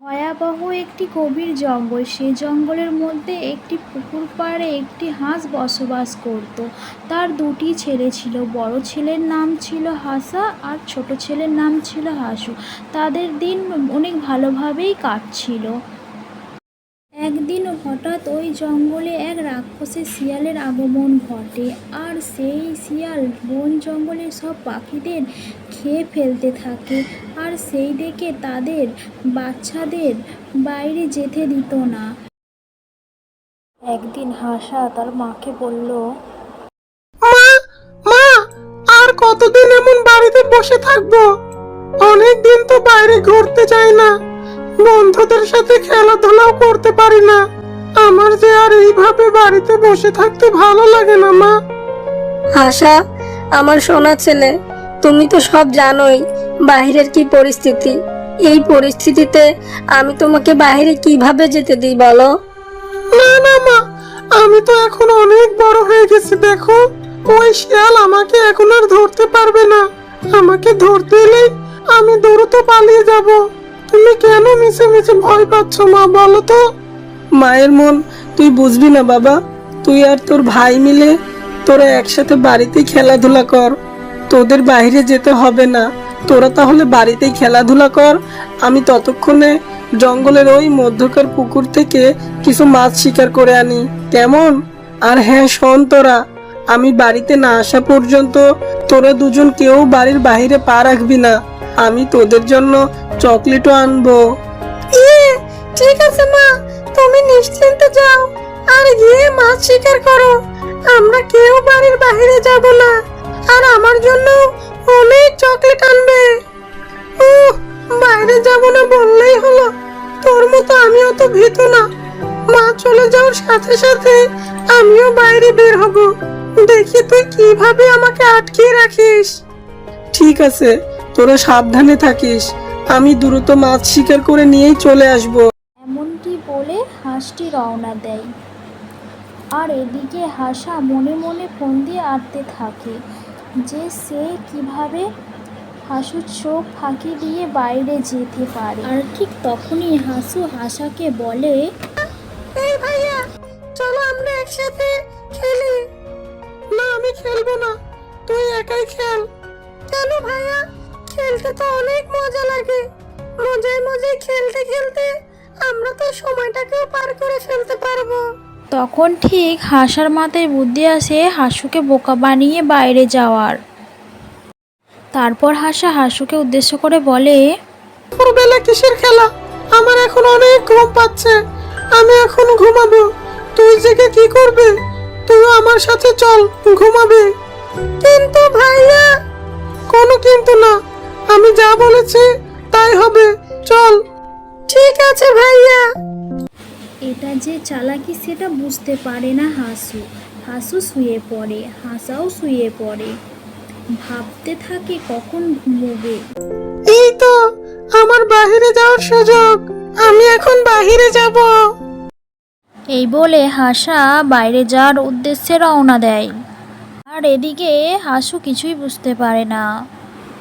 ভয়াবহ একটি গভীর জঙ্গল। সেই জঙ্গলের মধ্যে একটি পুকুর পাড়ে একটি হাঁস বসবাস করত। তার দুটি ছেলে ছিল। বড় ছেলের নাম ছিল হাসা আর ছোট ছেলের নাম ছিল হাসু। তাদের দিন অনেক ভালোভাবেই কাটছিল। একদিন হঠাৎ ওই জঙ্গলে এক রাক্ষসের শিয়ালের আগমন ঘটে। আর সেই শিয়াল বন জঙ্গলের সব পাখিদের খেয়ে ফেলতে থাকে। আর সেই দেখে তাদের বাচ্চাদের বাইরে যেতে দিত না। একদিন হাসা তার মাকে বলল মা মা আর কতদিন এমন বাড়িতে বসে থাকব? অনেক দিন তো বাইরে ঘুরতে যাই না। বন্ধুদের সাথে খেলাধুলাও করতে পারি না। আমার যে আর এইভাবে বাড়িতে বসে থাকতে ভালো লাগে না মা। আশা আমার সোনা ছেলে তুমি তো সব জানোই বাইরের কি পরিস্থিতি। এই পরিস্থিতিতে আমি তোমাকে বাইরে কীভাবে যেতে দিই বলো? না না মা আমি তো এখন অনেক বড় হয়ে গেছি দেখো। ওই শিয়াল আমাকে এখন আর ধরতে পারবে না। আমাকে ধরতে এলেই আমি দ্রুত পালিয়ে যাব। তুমি কেন মিছে মিছে ভয় পাচ্ছ মা বলো তো? মায়ের মন তুই বুঝবি না বাবা। তুই আর তোর ভাই মিলে তোরা একসাথে বাড়িতেই খেলাধুলা কর। তোদের বাইরে যেতে হবে না। তোরা তাহলে বাড়িতেই খেলাধুলা কর। আমি ততক্ষণে জঙ্গলের ওই মধ্যকার পুকুর থেকে কিছু মাছ শিকার করে আনি। কেমন? আর হ্যাঁ শোন তোরা, আমি বাড়িতে না আসা পর্যন্ত তোরা দুজন কেউ বাড়ির বাইরে পা রাখবি না। আমি তোদের জন্য চকলেটও আনব। ইয়ে ঠিক আছে মা, তুমি নিশ্চিন্তে যাও। আর গিয়ে মাছ শিকার করো। আমরা কেউ বাড়ির বাইরে যাব না। আর আমার জন্য অনেক চকলেট আনবে। উহ, বাইরে যাব না বললেই হলো। তোর মতো আমিও তো ভীতু না। মা চলে যাওয়ার সাথে সাথে আমিও বাইরে বের হব। দেখি তুই কীভাবে আমাকে আটকিয়ে রাখিস। ঠিক আছে তোরা সাবধানে থাকিস। আমি দ্রুত মাছ শিকার করে নিয়েই চলে আসব। এমনটি বলে হাঁসটি রওনা দেয়। আর এদিকে হাসা মনে মনে ফোন দিয়ে আটতে থাকে। যে সে কীভাবে হাসুর চোখ ফাঁকি দিয়ে বাইরে যেতে পারে। আর ঠিক তখনই হাসু হাসাকে বলে, এই ভাইয়া, চলো আমরা একসাথে খেলি। না, আমি খেলব না, তুই একাই খেল। কেন ভাইয়া? খেলতে তো অনেক মজা লাগে। মজায় মজায় খেলতে খেলতে আমরা তো সময়টাকেও পার করে ফেলতে পারব। তখন ঠিক হাসার মাথায় বুদ্ধি আসে হাসুকে বোকা বানিয়ে বাইরে যাওয়ার। তারপর হাসা হাসুকে উদ্দেশ্য করে বলে, দুপুরবেলা কিসের খেলা? আমার এখন অনেক ঘুম পাচ্ছে। আমি এখন ঘুমাবো। তুই জেগে কি করবে? তুইও আমার সাথে চল, ঘুমাবে। কিন্তু ভাইয়া, কোনো কিন্তু না। আমি যা বলেছি তাই হবে। চল। ঠিক আছে ভাইয়া। এটা যে চালাকি সেটা বুঝতে পারে না হাসু। হাসু শুয়ে পড়ে হাসাও শুয়ে পড়ে। ভাবতে থাকে কখন ঘুমোবে। এই তো আমার বাহিরে যাওয়ার সুযোগ। আমি এখন বাহিরে যাব। এই বলে হাসা বাইরে যাওয়ার উদ্দেশ্যে রওনা দেয়। আর এদিকে হাসু কিছুই বুঝতে পারে না।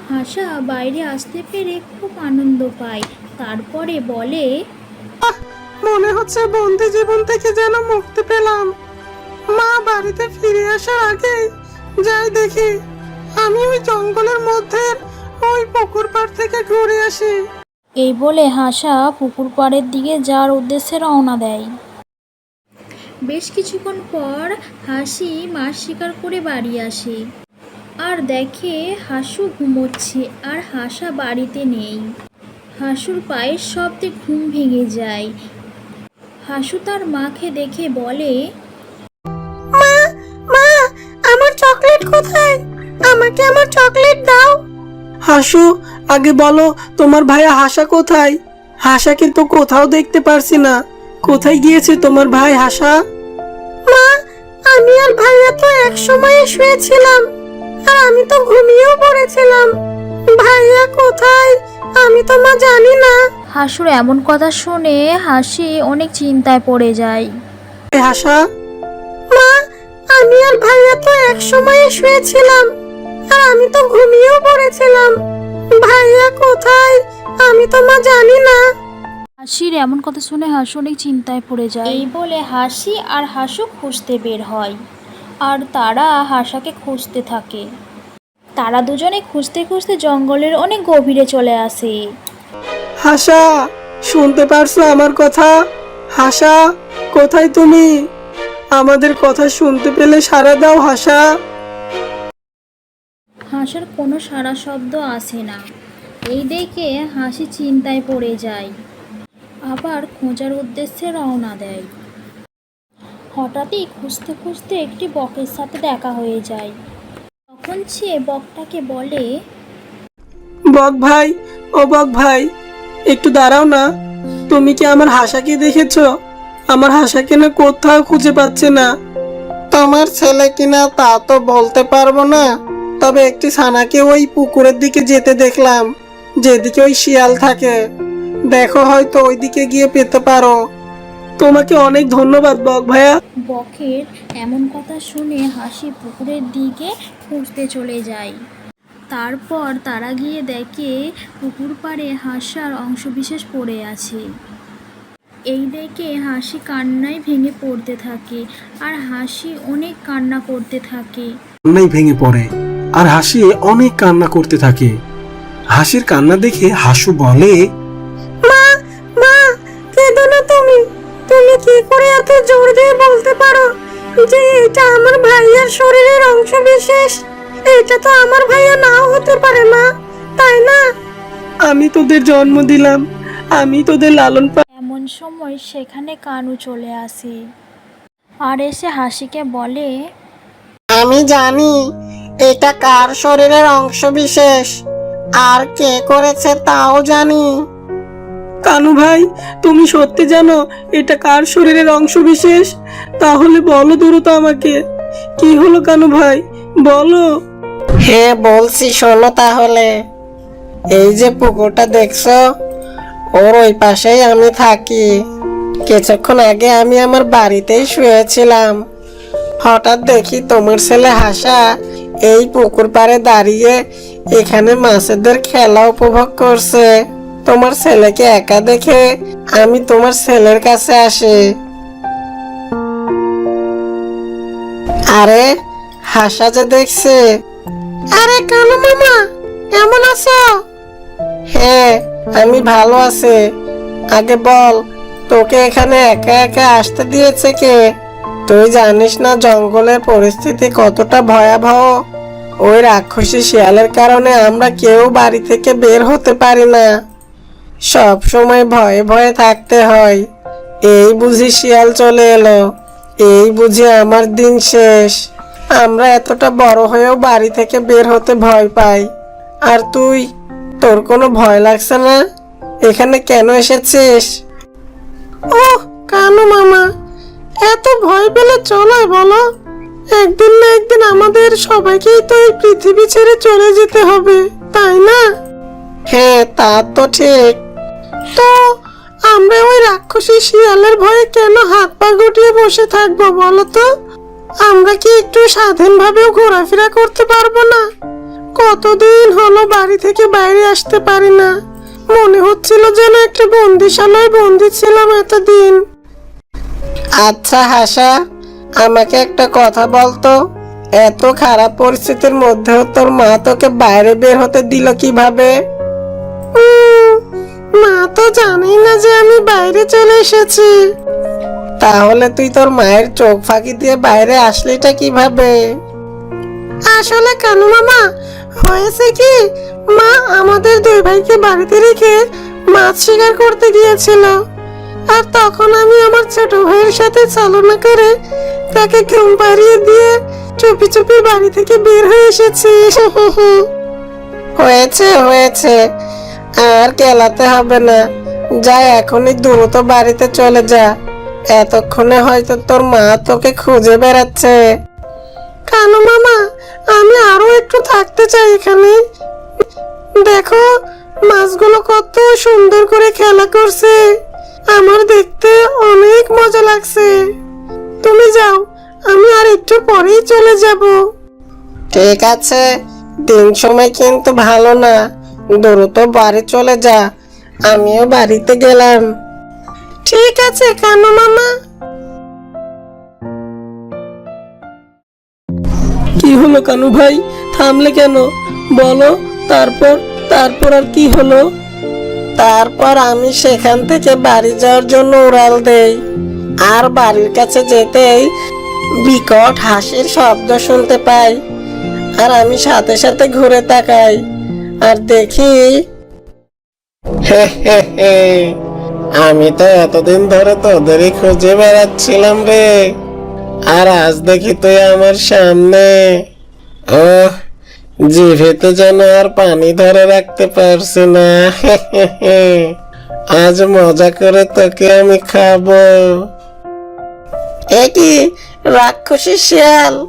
হাসা বাইরে আসতে পেরে খুব আনন্দ পায়। তারপরে বলে মনে হচ্ছে বন্দি জীবন থেকে যেন মুক্তি পেলাম। মা বাড়িতে ফিরে আসার আগে যাই দেখি আমি ওই জঙ্গলের মধ্যে ওই পুকুর পাড় থেকে ঘুরে আসি। এই বলে হাসা পুকুর পাড়ের দিকে যাওয়ার উদ্দেশ্যে রওনা দেয়। বেশ কিছুক্ষণ পর হাসি মাছ শিকার করে বাড়ি আসে। আর দেখে হাসু ঘুমোচ্ছে আর হাসা বাড়িতে নেই। হাসুর পায়ের শব্দে ঘুম ভেঙে যায়। হাসু তার মাকে দেখে বলে মা মা আমার চকলেট কোথায়? আমাকে আমার চকলেট দাও। হাসু আগে বলো তোমার ভাইয়া হাসা কোথায়? হাসা কিন্তু কোথাও দেখতে পারছি না। কোথায় গিয়েছে তোমার ভাই হাসা? মা আমি আর ভাইয়া তো এক সময়ে শুয়েছিলাম আর আমি তো ঘুমিয়েও পড়েছিলাম। ভাইয়া কোথায়? আমি তো মা জানি না। হাসুর এমন কথা শুনে হাসি অনেক চিন্তায় পড়ে যায়। হাসা মা আমি আর ভাইয়া তো এক সময়ে শুয়েছিলাম আর আমি তো ঘুমিয়েও পড়েছিলাম। ভাইয়া কোথায়? আমি তো মা জানি না। হাসির এমন কথা শুনে হাসু অনেক চিন্তায় পড়ে যায়। এই বলে হাসি আর হাসু খুঁজতে বের হয় আর তারা হাসাকে খুঁজতে থাকে। তারা দুজনে খুঁজতে খুঁজতে জঙ্গলের অনেক গভীরে চলে আসে। হাসা শুনতে পারছ আমার কথা? হাসা কোথায় তুমি? আমাদের কথা শুনতে পেলে সারা দাও হাসা। হাসার কোনো সারা শব্দ আসে না। এই দেখে হাসি চিন্তায় পড়ে যায়। আবার খোঁজার উদ্দেশ্যে রওনা দেয়। হঠাৎই খুঁজতে খুঁজতে একটি বকের সাথে দেখা হয়ে যায়। তখন সে বকটাকে বলে বক ভাই ও বক ভাই একটু দাঁড়াও না। তুমি কি আমার হাসাকে দেখেছ? আমার হাসাকে না কোথাও খুঁজে পাচ্ছে না। তোমার ছেলে কিনা তা তো বলতে পারব না। তবে একটি ছানাকে ওই পুকুরের দিকে যেতে দেখলাম। যেদিকে ওই শিয়াল থাকে। দেখো হয়তো ওইদিকে গিয়ে পেতে পারো। তোমাকে অনেক ধন্যবাদ বক ভাইয়া। বকের এমন কথা শুনে হাসি পুকুরের দিকে খুঁজতে চলে যায়। তারপর তারা গিয়ে দেখে পুকুর পাড়ে হাসার অংশবিশেষ পড়ে আছে। এই দেখে হাসি কান্নায় ভেঙে পড়তে থাকে আর হাসি অনেক কান্না করতে থাকে। কান্নাই ভেঙে পড়ে আর হাসি অনেক কান্না করতে থাকে। হাসির কান্না দেখে হাসু বলে মা মা কেঁদো না তুমি। তুমি কি করে এত জোর দিয়ে বলতে পারো যে এটা আমার ভাইয়ের শরীরের অংশ বিশেষ এটা তো আমার ভাইয়া নাও হতে পারে মা তাই না? আমি তোদের জন্ম দিলাম আমি তোদের লালন পালন এমন সময় সেখানে কানু চলে আসে আর এসে হাসিকে বলে আমি জানি এটা কার শরীরের অংশ বিশেষ আর কে করেছে তাও জানি। কানু ভাই তুমি সত্যি জানো এটা কার শরীরের অংশ বিশেষ? তাহলে বলো দ্রুত আমাকে। কি হলো কানু ভাই? বলো। হ্যাঁ বলছি, শোনো তাহলে। এই যে পুকুরটা দেখছ, ওর ওই পাশেই আমি থাকি। কিছুক্ষণ আগে আমি আমার বাড়িতেই শুয়েছিলাম। হঠাৎ দেখি তোমার ছেলে হাসা এই পুকুর পাড়ে দাঁড়িয়ে এখানে মাছেদের খেলা উপভোগ করছে। তোমার ছেলেকে একা দেখে আমি তোমার ছেলের কাছে আসি। আরে, হাসা যে দেখছে আরে কানু মামা, কেমন আছো? হ্যাঁ আমি ভালো আছি। আগে বল, তোকে এখানে একা একা আসতে দিয়েছে কে? তুই জানিস না জঙ্গলের পরিস্থিতি কতটা ভয়াবহ? ওই রাক্ষসী শিয়ালের কারণে আমরা কেউ বাড়ি থেকে বের হতে পারি না। সব সময় ভয়ে ভয়ে থাকতে হয়। এই বুঝি শিয়াল চলে এলো। এই বুঝি আমার দিন শেষ। আমরা এতটা বড় হয়েও বাড়ি থেকে বের হতে ভয় পাই। আর তুই? তোর কোনো ভয় লাগছে না? এখানে কেন এসেছিস? ও কানু মামা, এত ভয় পেলে চলে বলো। একদিন না একদিন আমাদের সবাইকেই তো এই পৃথিবী ছেড়ে চলে যেতে হবে, তাই না? হ্যাঁ তা তো ঠিক। তো আমরা ওই রাক্ষসী শিয়ালের ভয়ে কেন হাত পা গুটিয়ে বসে থাকব বলো তো? আমরা কি একটু স্বাধীনভাবেও ঘোরাফেরা করতে পারব না? কতদিন হলো বাড়ি থেকে বাইরে আসতে পারি না। মনে হচ্ছিল যেন একটা বন্দিশালায় বন্দি ছিলাম এতদিন। আচ্ছা হাসা আমাকে একটা কথা বলতো এত খারাপ পরিস্থিতির মধ্যেও তোর মা তোকে বাইরে বের হতে দিল কীভাবে? মা তো জানেই না যে আমি বাইরে চলে এসেছি। তাহলে তুই তোর মায়ের চোখ ফাঁকি দিয়ে বাইরে আসলিটা কীভাবে? আসলে কানু মামা? হয়েছে কি? মা আমাদের দুই ভাইকে বাড়িতে রেখে মাছ শিকার করতে গিয়েছিল। আর তখন আমি আমার ছোট ভাইয়ের সাথে চালনা করে তাকে ঘুম পাড়িয়ে দিয়ে চুপি চুপি বাড়ি থেকে বের হয়ে এসেছি। হয়েছে হয়েছে। আর কেলাতে হবে না। যা এখনই দ্রুত বাড়িতে চলে যা। এতক্ষণে হয়তো তোর মা তোকে খুঁজে বেড়াচ্ছে। কানু মামা? আমি আরও একটু থাকতে চাই এখানে। দেখো, মাছগুলো কত সুন্দর করে খেলা করছে। আমার দেখতে অনেক মজা লাগছে। তুমি যাও, আমি আর একটু পরেই চলে যাব। ঠিক আছে, দিন সময় কিন্তু ভালো না। দ্রুত বাড়ি চলে যা, আমিও বাড়িতে গেলাম। ঠিক আছে কানু মামা? কি হলো কানু ভাই? থামলে কেন? বলো তারপর তারপর আর কি হলো? তারপর আমি সেখান থেকে বাড়ি যাওয়ার জন্য উড়াল দেই। আর বাড়ির কাছে যেতেই বিকট হাসির শব্দ শুনতে পাই। আর আমি সাথে সাথে ঘুরে তাকাই। আর দেখি হে হে হে। আমি তো এতদিন ধরে তোদেরই খুঁজে বেড়াচ্ছিলাম রে। আর আজ দেখি তুই আমার সামনে। ও জিভেতে যেন আর পানি ধরে রাখতে পারছি না। আজ মজা করে তোকে আমি খাব। একই রাক্ষসী শিয়াল,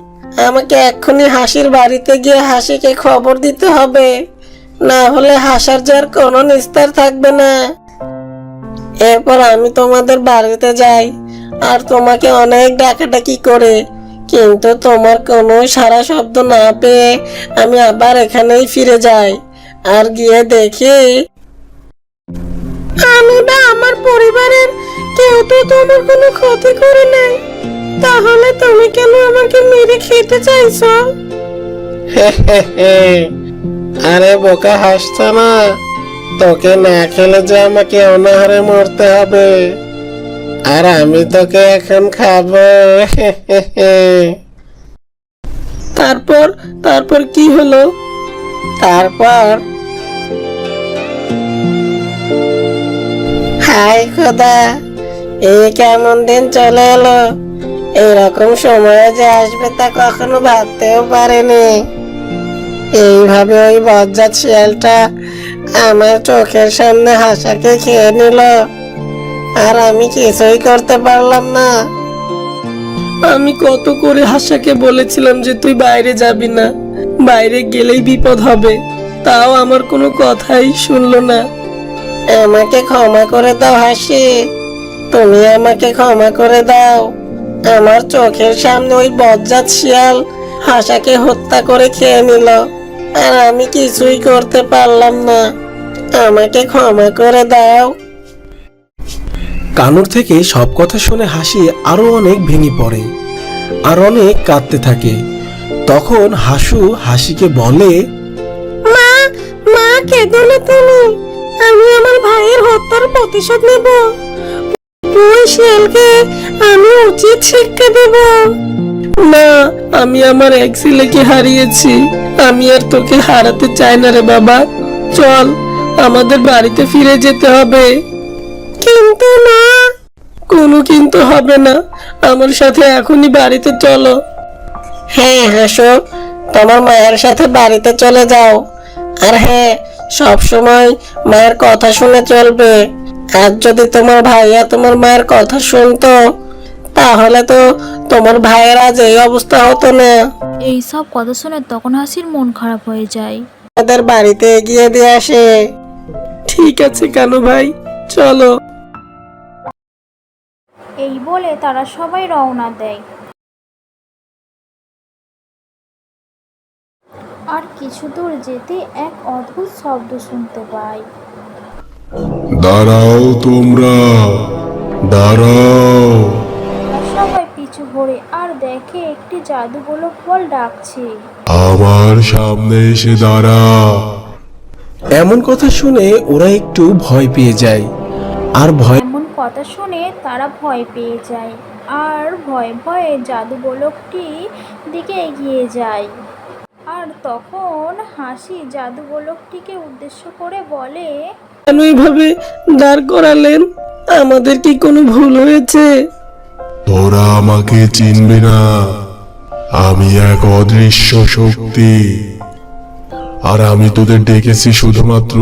আমাকে এক্ষুনি হাসির বাড়িতে গিয়ে হাসিকে খবর দিতে হবে। না হলে হাসার যার কোনো নিস্তার থাকবে না। এরপর আমি তোমাদের বাড়িতে যাই আর তোমাকে অনেক ডাকাডাকি করে। কিন্তু তোমার কোনো সারা শব্দ না পেয়ে আমি আবার এখানেই ফিরে যাই আর গিয়ে দেখি আমি বা আমার পরিবারের কেউ তো তোমার কোনো ক্ষতি করে নাই। তাহলে তুমি কেন আমাকে মেরে খেতে চাইছো? আরে বোকা হাসছ না। তোকে না খেলে যে আমাকে অনাহারে মরতে হবে। আর আমি তোকে এখন খাব। তারপর তারপর কি হলো? তারপর? হাই খোদা এই কেমন দিন চলে এলো? এরকম সময় যে আসবে তা কখনো ভাবতেও পারেনি। এইভাবে ওই বজ্জাত শিয়ালটা আমার চোখের সামনে হাসাকে খেয়ে নিল। আর আমি কিছুই করতে পারলাম না। আমি কত করে হাসাকে বলেছিলাম যে তুই বাইরে যাবি না। বাইরে গেলেই বিপদ হবে। তাও আমার কোনো কথাই শুনলো না। আমাকে ক্ষমা করে দাও হাসি। তুমি আমাকে ক্ষমা করে দাও। আমার চোখের সামনে ওই বজ্জাত শিয়াল হাসাকে হত্যা করে খেয়ে নিল। আর আমি কিছুই করতে পারলাম না। আমাকে ক্ষমা করে দাও। কানুর থেকে সব কথা শুনে হাসি আরও অনেক ভেঙে পড়ে আর অনেক কাঁদতে থাকে। তখন হাসু হাসিকে বলে মা মা কেঁদো না তুমি। আমি আমার ভাইয়ের হত্যার প্রতিশোধ নেব। ওই শিয়ালকে আমি উচিত শিক্ষা দেব। না, আমি আমার এক ছেলেকে হারিয়েছি। আমি আর তোকে হারাতে চাই না রে বাবা। চল, আমাদের বাড়িতে ফিরে যেতে হবে। কিন্তু না, কোনো কিন্তু হবে না। আমার সাথে এখনই বাড়িতে চলো। হ্যাঁ হাসো, তোমার মায়ের সাথে বাড়িতে চলে যাও। আর হ্যাঁ সব সময় মায়ের কথা শুনে চলবে। আর যদি তোমার ভাইয়া তোমার মায়ের কথা শুনতো তাহলে তো তোমার ভাইয়ের আজ এই অবস্থা হতো না। এই সব কথা শুনে তখন হাসির মন খারাপ হয়ে যায়। তাদের বাড়িতে এগিয়ে দিয়ে আসে। ঠিক আছে কেন ভাই চলো। এই বলে তারা সবাই রওনা দেয়। আর কিছু দূর যেতে এক অদ্ভুত শব্দ শুনতে পায় দাঁড়াও তোমরা দাঁড়াও। পিছু ঘোরে আর দেখে একটি জাদু জাদুগোলক বল ডাকছে। আমার সামনে এসে দাঁড়া। এমন কথা শুনে ওরা একটু ভয় পেয়ে যায়। আর ভয় এমন কথা শুনে তারা ভয় পেয়ে যায়। আর ভয়ে ভয়ে জাদু গোলকটি দিকে এগিয়ে যায়। আর তখন হাসি জাদু গোলকটিকে উদ্দেশ্য করে বলে কেন এইভাবে দাঁড় করালেন? আমাদের কি কোনো ভুল হয়েছে? তোরা আমাকে চিনবে না। আমি এক অদৃশ্য শক্তি। আর আমি তোদের ডেকেছি শুধুমাত্র,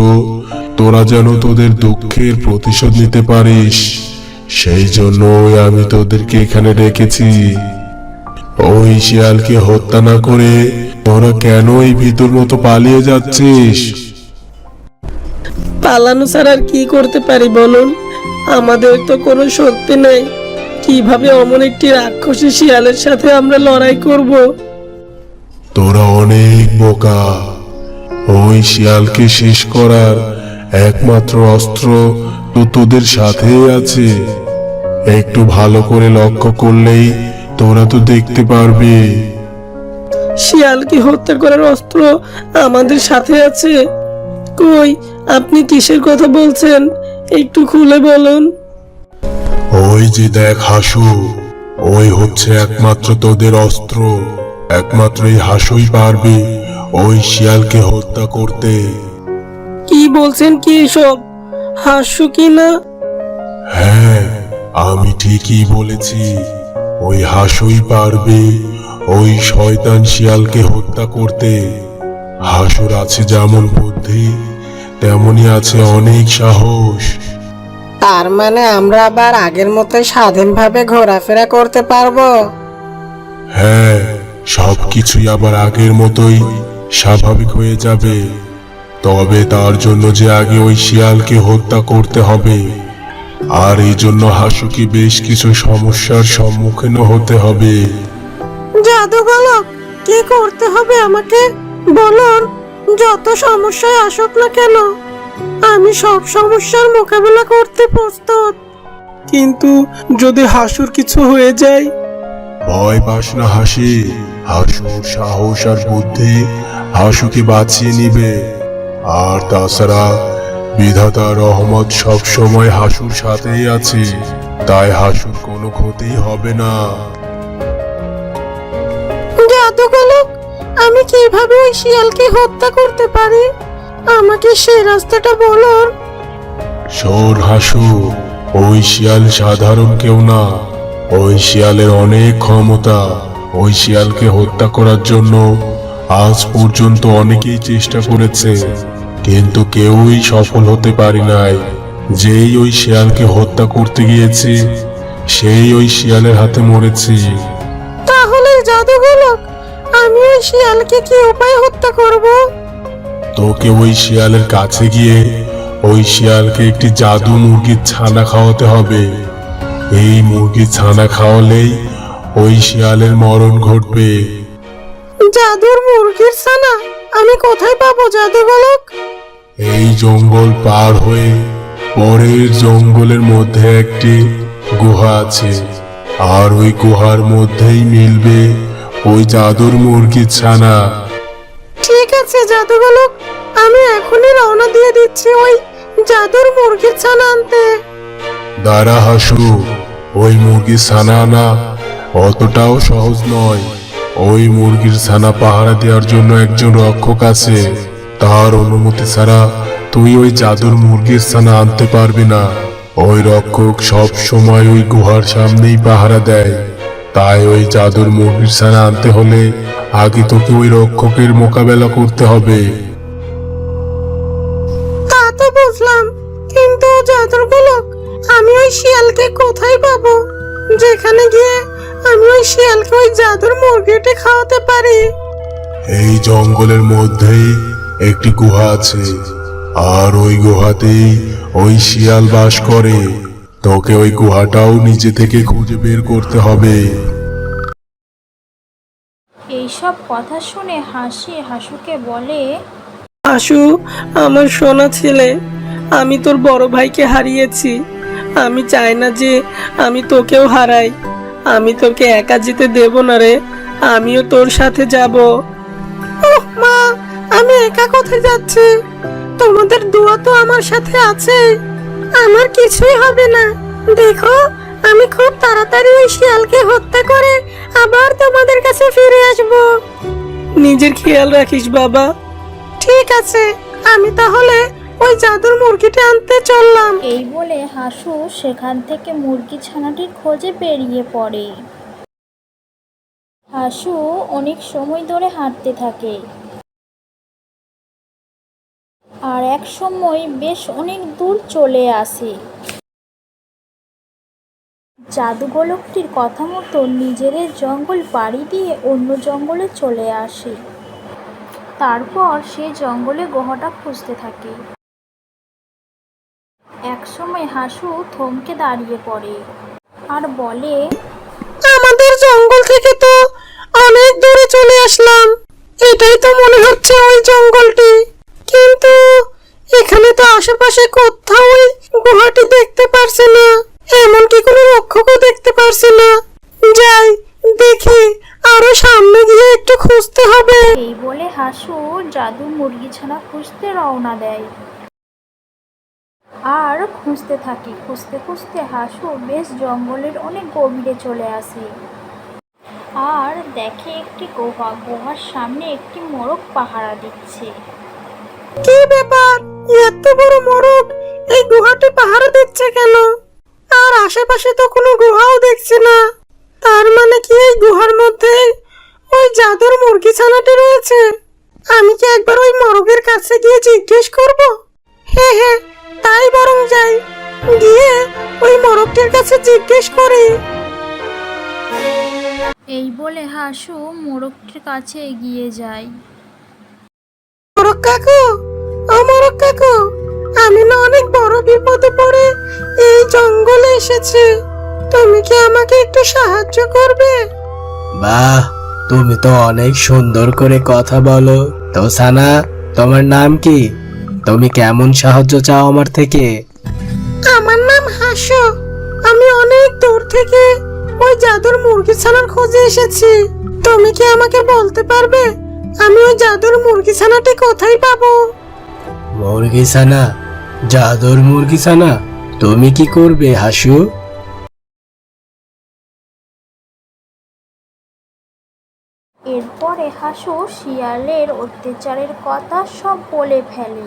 তোরা যেন তোদের দুঃখের প্রতিশোধ নিতে পারিস। সেই জন্যই আমি তোদেরকে এখানে ডেকেছি। ওই শিয়ালকে হত্যা না করে তোরা কেন এই ভিতর মতো পালিয়ে যাচ্ছিস? পালানো ছাড়া আর কি করতে পারি বলুন? আমাদের তো কোনো শক্তি নেই। কীভাবে অমন একটি রাক্ষসী শিয়ালের সাথে আমরা লড়াই করব? তোরা অনেক বোকা। ওই শিয়ালকে শেষ করার একমাত্র অস্ত্র তো তোদের সাথেই আছে। একটু ভালো করে লক্ষ্য করলেই তোরা তো দেখতে পারবে। শিয়ালকে হত্যা করার অস্ত্র আমাদের সাথে আছে? কই আপনি কিসের কথা বলছেন? একটু খুলে বলুন। ওই যে দেখ হাসু ওই হচ্ছে একমাত্র তোদের অস্ত্র। একমাত্র এই হাসুই পারবে ওই শিয়ালকে হত্যা করতে। কি বলছেন কি এসব? হাস্য কি না? হ্যাঁ আমি ঠিকই বলেছি। ওই হাসুই পারবে ওই শয়তান শিয়ালকে হত্যা করতে। হাসুর আছে যেমন বুদ্ধি তেমনই আছে অনেক সাহস। তার মানে আমরা আবার আগের মতোই স্বাধীনভাবে ঘোরাফেরা করতে পারব? হ্যাঁ সবকিছুই আবার আগের মতোই স্বাভাবিক হয়ে যাবে। তবে তার জন্য যে আগে ওই শিয়ালকে হত্যা করতে হবে আর এই জন্য হাসুকে বেশ কিছু সমস্যার সম্মুখীন হতে হবে। জাদুগলক কি করতে হবে আমাকে? বলুন যত সমস্যায় আসুক না কেন? আমি সব সমস্যার মোকাবেলা করতে প্রস্তুত। কিন্তু যদি হাসুর কিছু হয়ে যায়? ভয় পাস না হাসি। হাসুর সাহস আর বুদ্ধি হাসুকে বাঁচিয়ে নিবে। আর তাছাড়া বিধাতা রহমত সব সময় হাসুর সাথেই আছে। তাই হাসুর কোনো ক্ষতি হবে না। জাদুগলক আমি কীভাবে ওই শিয়ালকে হত্যা করতে পারি? আমাকে সেই রাস্তাটা বলুন শোন হাসু ওই শিয়াল সাধারণ কেউ না। ওই শিয়ালের অনেক ক্ষমতা ওই শিয়ালকে হত্যা করার জন্য আজ পর্যন্ত অনেকেই চেষ্টা করেছে কিন্তু কেউই সফল হতে পারি নাই। যেই ওই শিয়ালকে হত্যা করতে গিয়েছে সেই ওই শিয়ালের হাতে মরেছে। তাহলে জাদুগলক আমি ওই শিয়ালকে কি উপায় হত্যা করব? তোকে ওই শিয়ালের কাছে গিয়ে ওই শিয়ালকে একটি জাদু মুরগির ছানা খাওয়াতে হবে। এই মুরগির ছানা খাওয়ালেই ওই শিয়ালের মরণ ঘটবে। জাদুর মুরগির ছানা? আমি কোথায় পাবো জাদুগলক? এই জঙ্গল পার হয়ে পরের জঙ্গলের মধ্যে একটি গুহা আছে। আর ওই গুহার মধ্যেই মিলবে ওই জাদুর মুরগির ছানা। ঠিক আছে জাদুগলক আমি এখনই রওনা দিয়ে দিচ্ছি ওই জাদুর মুরগির ছানা আনতে। দাঁড়া হাসু, ওই মুরগির ছানা আনা অতটাও সহজ নয়। ওই মুরগির ছানা পাহারা দেওয়ার জন্য একজন রক্ষক আছে। তার অনুমতি ছাড়া তুই ওই জাদুর মুরগির ছানা আনতে পারবি না। ওই রক্ষক সব সময় ওই গুহার সামনেই পাহারা দেয়। তাই ওই জাদুর মুরগির ছানা আনতে হলে আগে তোকে ওই রক্ষকের মোকাবেলা করতে হবে। তা তো বুঝলাম কিন্তু জাদুগলক আমি ওই শিয়ালকে কোথায় পাবো? যেখানে গিয়ে আমি ওই শিয়ালকে ওই জাদুর মুরগিটা খাওয়াতে পারি। এই জঙ্গলের মধ্যেই একটি গুহা আছে আর ওই গুহাতেই ওই শিয়াল বাস করে। তোকে ওই গুহাটাও নিজে থেকে খুঁজে বের করতে হবে। এইসব কথা শুনে হাসি হাসুকে বলে, হাসু, আমার সোনা ছেলে, আমি তোর বড় ভাইকে হারিয়েছি। আমি চাই না যে আমি তোকেও হারাই। আমি তোকে একা যেতে দেব না রে, আমিও তোর সাথে যাব। মা, আমি একা কোথায় যাচ্ছি? তোমাদের দোয়া তো আমার সাথে আছে। আমার কিছুই হবে না। দেখো আমি খুব তাড়াতাড়ি ওই শিয়ালকে হত্যা করে আবার তোমাদের কাছে ফিরে আসব। নিজের খেয়াল রাখিস বাবা। ঠিক আছে আমি তাহলে ওই জাদুর মুরগিটা আনতে চললাম। এই বলে হাসু সেখান থেকে মুরগি ছানাটির খোঁজে বেরিয়ে পড়ে। হাসু অনেক সময় ধরে হাঁটতে থাকে। আর এক সময় বেশ অনেক দূর চলে আসে। জাদুগোলকটির কথা মতো নিজের জঙ্গল পাড়ি দিয়ে অন্য জঙ্গলে চলে আসে। তারপর সে জঙ্গলে গুহাটা খুঁজতে থাকে। একসময় হাসু থমকে দাঁড়িয়ে পড়ে আর বলে, আমাদের জঙ্গল থেকে তো অনেক দূরে চলে আসলাম। এটাই তো মনে হচ্ছে ওই জঙ্গলটি। কিন্তু এখানে তো আশেপাশে কোথাও গুহাটি দেখতে পারছে না এমনকি কোনো রক্ষকও দেখতে পারছি না যাই দেখি আরও সামনে গিয়ে একটু খুঁজতে হবে এই বলে হাসু জাদু মুরগি ছানা খুঁজতে রওনা দেয়। আর খুঁজতে থাকি, খুঁজতে খুঁজতে হাসু বেশ জঙ্গলের অনেক গভীরে চলে আসে। আর দেখে একটি গুহা, গুহার সামনে একটি মোরগ পাহারা দিচ্ছে। কি ব্যাপার? এত বড় মোরগ? এই গুহাটি পাহারা দিচ্ছে কেন? আর আশেপাশে তো কোনো গুহাও দেখছি না। তার মানে কি এই গুহার মধ্যে ওই জাদুর মুরগি ছানাটি রয়েছে। আমি কি একবার ওই মরগের কাছে গিয়ে জিজ্ঞেস করব? হ্যাঁ হ্যাঁ তাই বরং যাই। গিয়ে ওই মরগটির কাছে জিজ্ঞেস করি। এই বলে হাসু মোরগটির কাছে এগিয়ে যায়। মোরগ কাকু ও মোরগ কাকু আমি না অনেক বড় বিপদে পড়ে এই জঙ্গলে এসেছি। তুমি কি আমাকে একটু সাহায্য করবে? বাহ তুমি তো অনেক সুন্দর করে কথা বলো। তো সানা তোমার নাম কি? তুমি কেমন সাহায্য চাও আমার থেকে? আমার নাম হাসো। আমি অনেক দূর থেকে ওই জাদুর মুরগি ছানার খোঁজে এসেছি। তুমি কি আমাকে বলতে পারবে? আমি ওই জাদুর মুরগি ছানাটি কোথায় পাবো? মুরগি সানা জাদুর মুরগি সানা তুমি কি করবে হাসু? হাসু শিয়ালের অত্যাচারের কথা সব বলে ফেলে।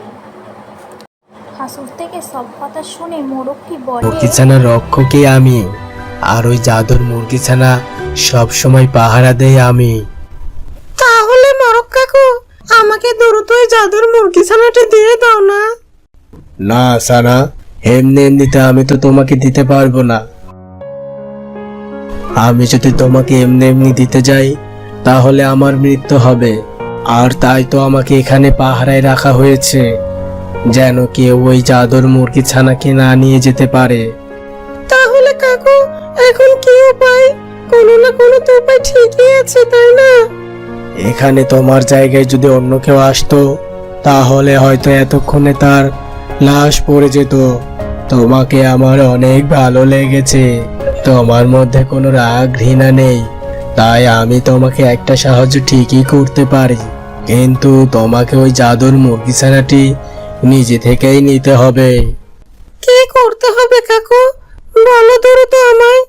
হাসুর থেকে সব কথা শুনে মোরগটি বলে মুরগিছানা রক্ষকে আমি আর ওই জাদুর মুরগি ছানা সব সময় পাহারা দেই আমি। তাহলে মরক কাকু আমাকে দ্রুত ওই জাদুর মুরগি ছানাটি দিয়ে দাও না। না সানা এমনি এমনিতে আমি তো তোমাকে দিতে পারব না। আমি যদি তোমাকে এমনি এমনি দিতে যাই তাহলে আমার মৃত্যু হবে। আর তাই তো আমাকে এখানে পাহারায় রাখা হয়েছে যেন কেউ ওই জাদুর মুরগি ছানাকে না নিয়ে যেতে পারে। তাহলে কাকু এখন কি উপায়? কোনো না কোনো তো উপায় ঠিকই আছে তাই না? এখানে তোমার জায়গায় যদি অন্য কেউ আসতো তাহলে হয়তো এতক্ষণে তার লাশ পড়ে যেত। তোমাকে আমার অনেক ভালো লেগেছে। তোমার মধ্যে কোনো রাগ ঘৃণা নেই। তাই আমি তোমাকে একটা সাহায্য ঠিকই করতে পারি। কিন্তু তোমাকে ওই জাদুর মুরগি ছানাটি নিজে থেকেই নিতে হবে। কি করতে হবে কাকু? বলো দ্রুত আমায়।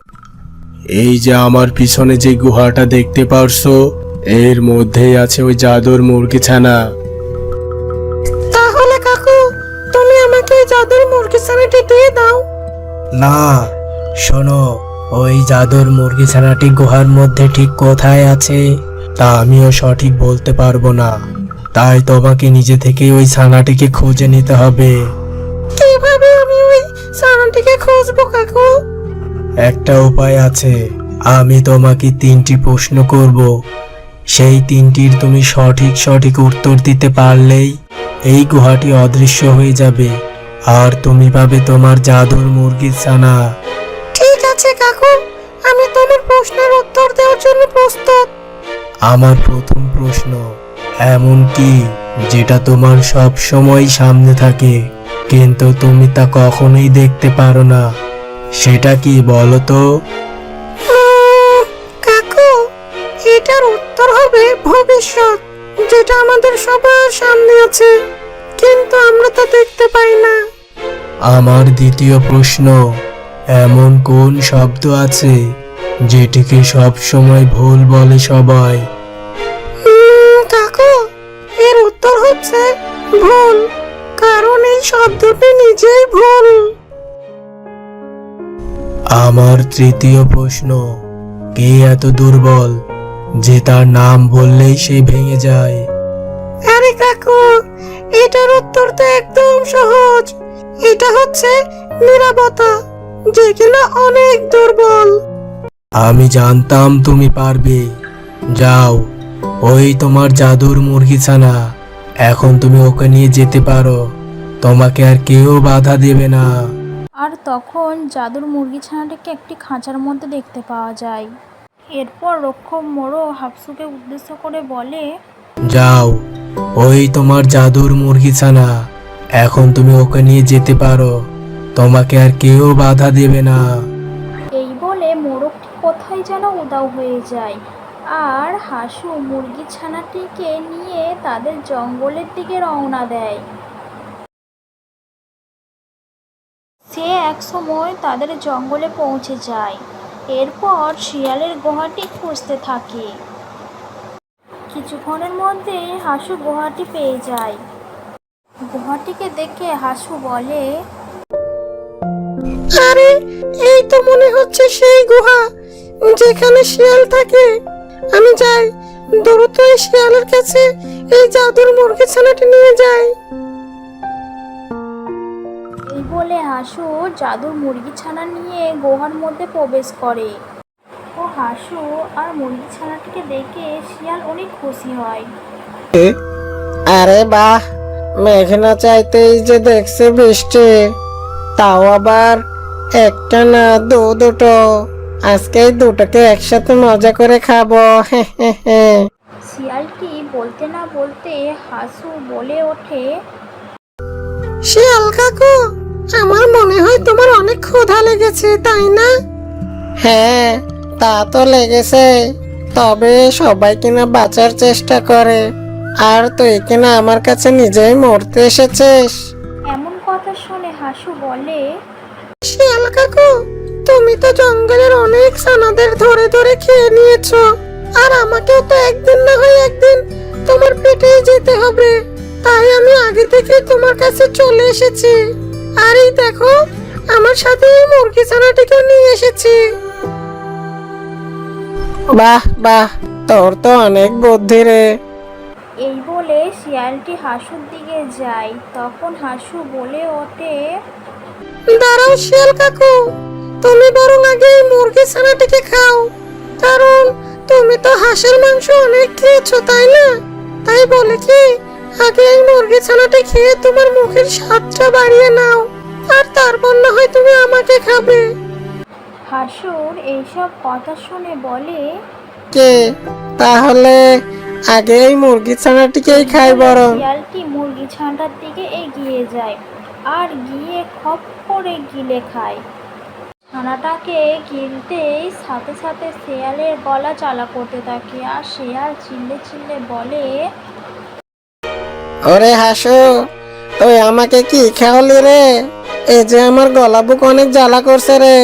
এই যে আমার পিছনে যে গুহাটা দেখতে পারছ এর মধ্যেই আছে ওই জাদুর মুরগি ছানা তাহলে কাকু তুমি আমাকে ওই জাদুর মুরগি ছানাটি দিয়ে দাও। না শোনো ওই জাদুর মুরগি ছানাটি গুহার মধ্যে ঠিক কোথায় আছে তা আমিও সঠিক বলতে পারব না। তাই তোমাকে নিজে থেকে ওই ছানাটিকে খুঁজে নিতে হবে। কীভাবে আমি ওই ছানাটিকে খুঁজবো কাকু? একটা উপায় আছে। আমি তোমাকে তিনটি প্রশ্ন করব। সেই তিনটির তুমি সঠিক সঠিক উত্তর দিতে পারলেই এই গুহাটি অদৃশ্য হয়ে যাবে। আর তুমি পাবে তোমার জাদুর মুরগির ছানা। কাকু আমি তোমার প্রশ্নের উত্তর দেওয়ার জন্য প্রস্তুত। আমার প্রথম প্রশ্ন এমন কি যেটা তোমার সব সময় সামনে থাকে কিন্তু তুমি তা কখনোই দেখতে পারো না। সেটা কি বলো তো? কাকু এটার উত্তর হবে ভবিষ্যৎ যেটা আমাদের সবার সামনে আছে কিন্তু আমরা তা দেখতে পাই না। আমার দ্বিতীয় প্রশ্ন এমন কোন শব্দ আছে যেটিকে সব সময় ভুল বলে সবাই? কাকু এর উত্তর হচ্ছে ভুল কারণ এই শব্দটি নিজেই ভুল। আমার তৃতীয় প্রশ্ন কে এত দুর্বল যে তার নাম বললেই সে ভেঙে যায়? আরে কাকু এটার উত্তর তো একদম সহজ। এটা হচ্ছে নিরাপত্তা যে কিনা অনেক দুর্বল। আমি জানতাম তুমি পারবে। যাও ওই তোমার জাদুর মুরগি ছানা এখন তুমি ওকে নিয়ে যেতে পারো। তোমাকে আর কেউ বাধা দেবে না। আর তখন জাদুর মুরগি ছানাটিকে একটি খাঁচার মধ্যে দেখতে পাওয়া যায়। এরপর রক্ষক মোড়ো হাফসুকে উদ্দেশ্য করে বলে যাও ওই তোমার জাদুর মুরগি ছানা এখন তুমি ওকে নিয়ে যেতে পারো। তোমাকে আর কেউ বাধা দেবে না। এই বলে মোরগটি কোথায় যেন উদাও হয়ে যায়। আর হাসু মুরগি ছানাটিকে নিয়ে তাদের জঙ্গলের দিকে রওনা দেয়। সে এক সময় তাদের জঙ্গলে পৌঁছে যায়। এরপর শিয়ালের গুহাটি খুঁজতে থাকে। কিছুক্ষণের মধ্যেই হাসু গুহাটি পেয়ে যায়। গুহাটিকে দেখে হাসু বলে আরে এই তো মনে হচ্ছে সেই গুহা যেখানে শিয়াল থাকে। আমি যাই দ্রুত এই শিয়ালের কাছে এই জাদুর মুরগি ছানাটি নিয়ে যাই। এই বলে হাসু জাদুর মুরগি ছানা নিয়ে গুহার মধ্যে প্রবেশ করে। ও হাসু আর মুরগি ছানাটিকে দেখে শিয়াল অনেক খুশি হয়। আরে বাহ মেঘনা চাইতেই যে দেখছে বৃষ্টি তাও আবার একটা না দু দুটো। আজকে দুটোকে একসাথে মজা করে খাব। শিয়ালটি বলতে না বলতে হাসু বলে ওঠে। শিয়াল কাকু আমার মনে হয় তোমার অনেক ক্ষুধা লেগেছে তাই না? হ্যাঁ তা তো লেগেছে। তবে সবাই কিনা বাঁচার চেষ্টা করে। আর তুই কিনা আমার কাছে নিজেই মরতে এসেছিস। এমন কথা শুনে হাসু বলে শিয়াল কাকু তুমি তো জঙ্গলের অনেক সানাদের ধরে ধরে খেয়ে নিয়েছো। আর আমাকেও তো একদিন না হয় একদিন তোমার পেটেই যেতে হবে। তাই আমি আগে থেকে তোমার কাছে চলে এসেছি। আর এই দেখো আমার সাথে এই মুরগি ছানাটিকেও নিয়ে এসেছি। বাহ বাহ তোর তো অনেক বুদ্ধি রে। এই বলে শিয়ালটি হাসুর দিকে যায়। তখন হাসু বলে ওঠে দাঁড়াও শিয়াল কাকু তুমি বরং আগে এই মুরগি ছানাটিকে খাও কারণ তুমি তো হাঁসের মাংস অনেক খেয়েছো তাই না? তাই বলে কি আগে এই মুরগি ছানাটি খেয়ে তোমার মুখের স্বাদটা বাড়িয়ে নাও আর তারপর না হয় তুমি আমাকে খাবে। হাসুর এইসব কথা শুনে বলে কে? তাহলে আগে এই মুরগি ছানাটিকেই খাই বরং। শিয়ালটি মুরগি ছানাটার দিকে এগিয়ে যায়। আর গিয়ে খপ করে গিলে খায়। ছানাটাকে গিলতেই সাথে সাথে শেয়ালের গলা চালা করতে থাকে আর শেয়াল চিল্লে চিল্লে বলে, ওরে হাসু তুই আমাকে কি খাওয়ালি রে? এই যে আমার গলা বুক অনেক জ্বালা করছে রে।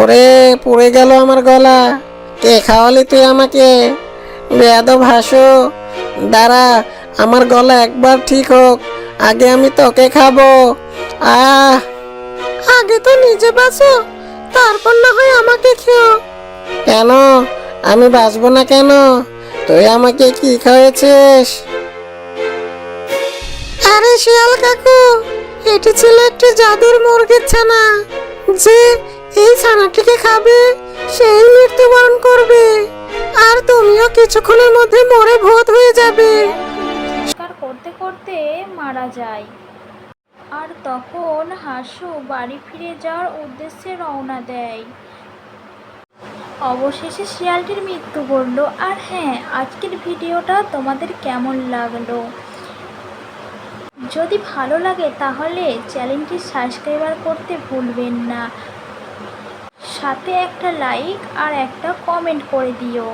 ওরে, পুড়ে গেল আমার গলা। কে খাওয়ালি তুই আমাকে? বেয়াদব হাসু। দাঁড়া, আমার গলা একবার ঠিক হোক। আগে আমি তোকে খাব। আহ। আগে তো নিজে বাঁচো তারপর না হয় আমাকে খেও। কেন? আমি বাঁচবো না কেন? তুই আমাকে কি খাওয়াছিস আরে শিয়াল কাকু এটি ছিল একটি জাদুর মুরগির ছানা। যে এই ছানাটিকে খাবে সেই মৃত্যুবরণ করবে। আর তুমিও কিছুক্ষণের মধ্যে মরে ভূত হয়ে যাবে। করতে করতে মারা যায়। আর তখন হাসু বাড়ি ফিরে যাওয়ার উদ্দেশ্যে রওনা দেয়। অবশেষে শিয়ালটির মৃত্যু ঘটল। আর হ্যাঁ আজকের ভিডিওটা তোমাদের কেমন লাগল? যদি ভালো লাগে তাহলে চ্যানেলটি সাবস্ক্রাইবার করতে ভুলবেন না। সাথে একটা লাইক আর একটা কমেন্ট করে দিও।